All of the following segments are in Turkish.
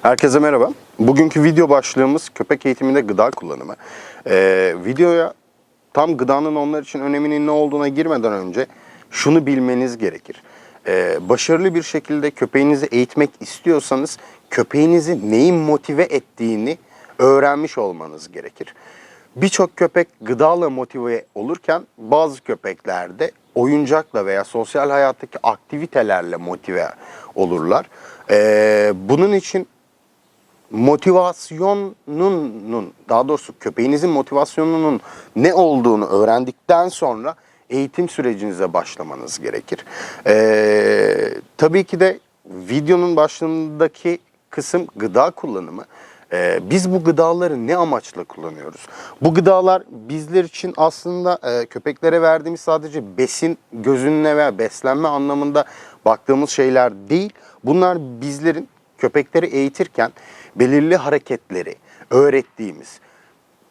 Herkese merhaba. Bugünkü video başlığımız köpek eğitiminde gıda kullanımı. Ee, videoya tam gıdanın onlar için öneminin ne olduğuna girmeden önce şunu bilmeniz gerekir. Ee, başarılı bir şekilde köpeğinizi eğitmek istiyorsanız köpeğinizi neyin motive ettiğini öğrenmiş olmanız gerekir. Birçok köpek gıdayla motive olurken bazı köpeklerde oyuncakla veya sosyal hayattaki aktivitelerle motive olurlar. Ee, bunun için motivasyonunun daha doğrusu köpeğinizin motivasyonunun ne olduğunu öğrendikten sonra eğitim sürecinize başlamanız gerekir. Ee, tabii ki de videonun başlığındaki kısım gıda kullanımı. Ee, biz bu gıdaları ne amaçla kullanıyoruz? Bu gıdalar bizler için aslında e, köpeklere verdiğimiz sadece besin gözünle veya beslenme anlamında baktığımız şeyler değil. Bunlar bizlerin köpekleri eğitirken belirli hareketleri öğrettiğimiz,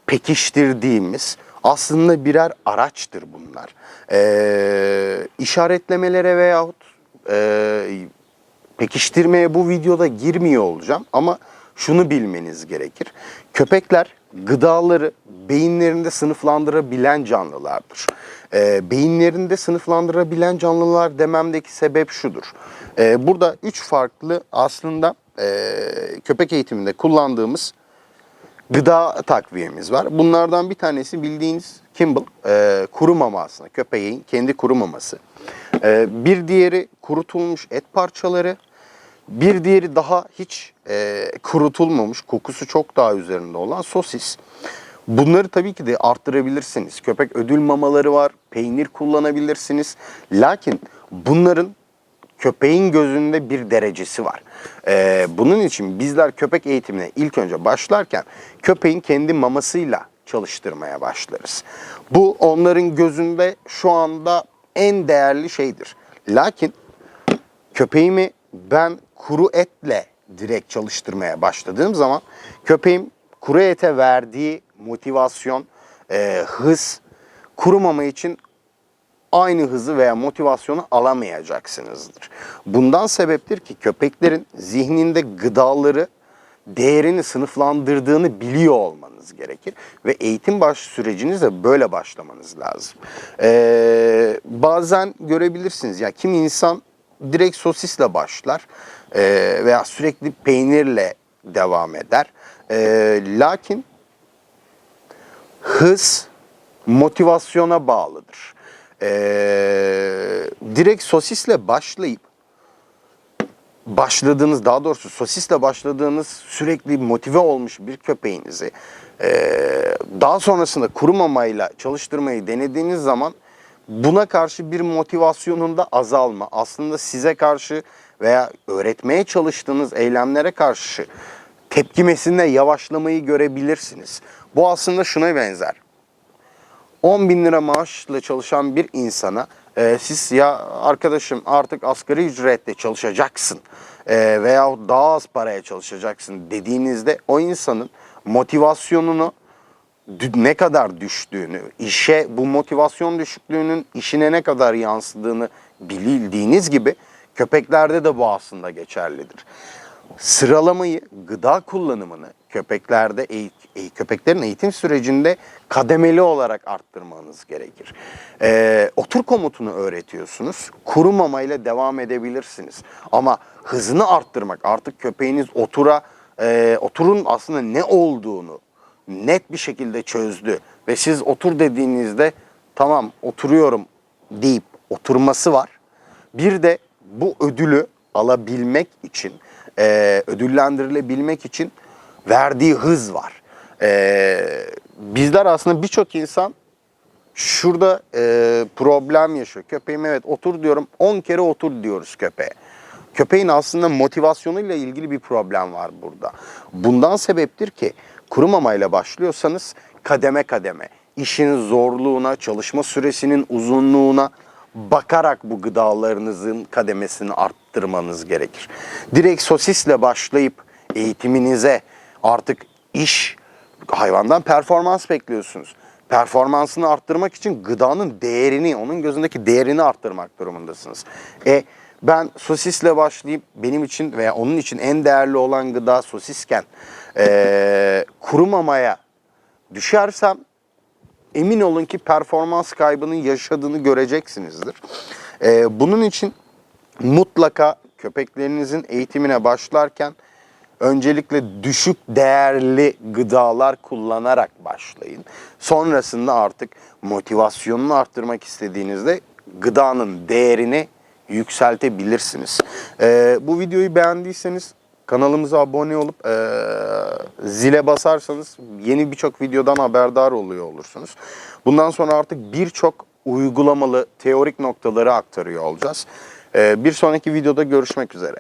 pekiştirdiğimiz aslında birer araçtır bunlar. Ee, işaretlemelere veyahut e, pekiştirmeye bu videoda girmiyor olacağım ama şunu bilmeniz gerekir. Köpekler gıdaları beyinlerinde sınıflandırabilen canlılardır. Ee, beyinlerinde sınıflandırabilen canlılar dememdeki sebep şudur. Ee, burada üç farklı aslında e, köpek eğitiminde kullandığımız gıda takviyemiz var. Bunlardan bir tanesi bildiğiniz Kimball, e, kuru mama aslında. Köpeğin kendi kuru maması. E, bir diğeri kurutulmuş et parçaları. Bir diğeri daha hiç e, kurutulmamış, kokusu çok daha üzerinde olan sosis. Bunları tabii ki de arttırabilirsiniz. Köpek ödül mamaları var, peynir kullanabilirsiniz. Lakin bunların köpeğin gözünde bir derecesi var. Ee, bunun için bizler köpek eğitimine ilk önce başlarken köpeğin kendi mamasıyla çalıştırmaya başlarız. Bu onların gözünde şu anda en değerli şeydir. Lakin köpeğimi ben kuru etle direkt çalıştırmaya başladığım zaman köpeğim kuru ete verdiği motivasyon, e, hız kuru mama için aynı hızı veya motivasyonu alamayacaksınızdır. Bundan sebeptir ki köpeklerin zihninde gıdaları değerini sınıflandırdığını biliyor olmanız gerekir ve eğitim baş sürecinizde böyle başlamanız lazım. Ee, bazen görebilirsiniz ya kim insan direkt sosisle başlar ee, veya sürekli peynirle devam eder. Ee, lakin hız motivasyona bağlıdır. Ee, direkt sosisle başlayıp başladığınız daha doğrusu sosisle başladığınız sürekli motive olmuş bir köpeğinizi ee, daha sonrasında kuru mamayla çalıştırmayı denediğiniz zaman buna karşı bir motivasyonunda azalma aslında size karşı veya öğretmeye çalıştığınız eylemlere karşı tepkimesinde yavaşlamayı görebilirsiniz. Bu aslında şuna benzer. 10 bin lira maaşla çalışan bir insana e, siz ya arkadaşım artık asgari ücretle çalışacaksın e, veya daha az paraya çalışacaksın dediğinizde o insanın motivasyonunu ne kadar düştüğünü, işe bu motivasyon düşüklüğünün işine ne kadar yansıdığını bildiğiniz gibi köpeklerde de bu aslında geçerlidir. Sıralamayı, gıda kullanımını köpeklerde eğit- köpeklerin eğitim sürecinde kademeli olarak arttırmanız gerekir. Ee, otur komutunu öğretiyorsunuz. Kuru mamayla devam edebilirsiniz. Ama hızını arttırmak, artık köpeğiniz otura e, oturun aslında ne olduğunu net bir şekilde çözdü ve siz otur dediğinizde tamam oturuyorum deyip oturması var. Bir de bu ödülü alabilmek için, e, ödüllendirilebilmek için verdiği hız var. E, bizler aslında birçok insan şurada e, problem yaşıyor. Köpeğim evet otur diyorum 10 kere otur diyoruz köpeğe. Köpeğin aslında motivasyonuyla ilgili bir problem var burada. Bundan sebeptir ki kuru mamayla başlıyorsanız kademe kademe işin zorluğuna, çalışma süresinin uzunluğuna bakarak bu gıdalarınızın kademesini arttırmanız gerekir. Direkt sosisle başlayıp eğitiminize artık iş hayvandan performans bekliyorsunuz. Performansını arttırmak için gıdanın değerini, onun gözündeki değerini arttırmak durumundasınız. E ben sosisle başlayıp benim için veya onun için en değerli olan gıda sosisken eee kurumamaya düşersem emin olun ki performans kaybının yaşadığını göreceksinizdir. Ee, bunun için mutlaka köpeklerinizin eğitimine başlarken öncelikle düşük değerli gıdalar kullanarak başlayın. Sonrasında artık motivasyonunu arttırmak istediğinizde gıdanın değerini yükseltebilirsiniz. Ee, bu videoyu beğendiyseniz kanalımıza abone olup eee, zile basarsanız yeni birçok videodan haberdar oluyor olursunuz. Bundan sonra artık birçok uygulamalı teorik noktaları aktarıyor olacağız. Eee, bir sonraki videoda görüşmek üzere.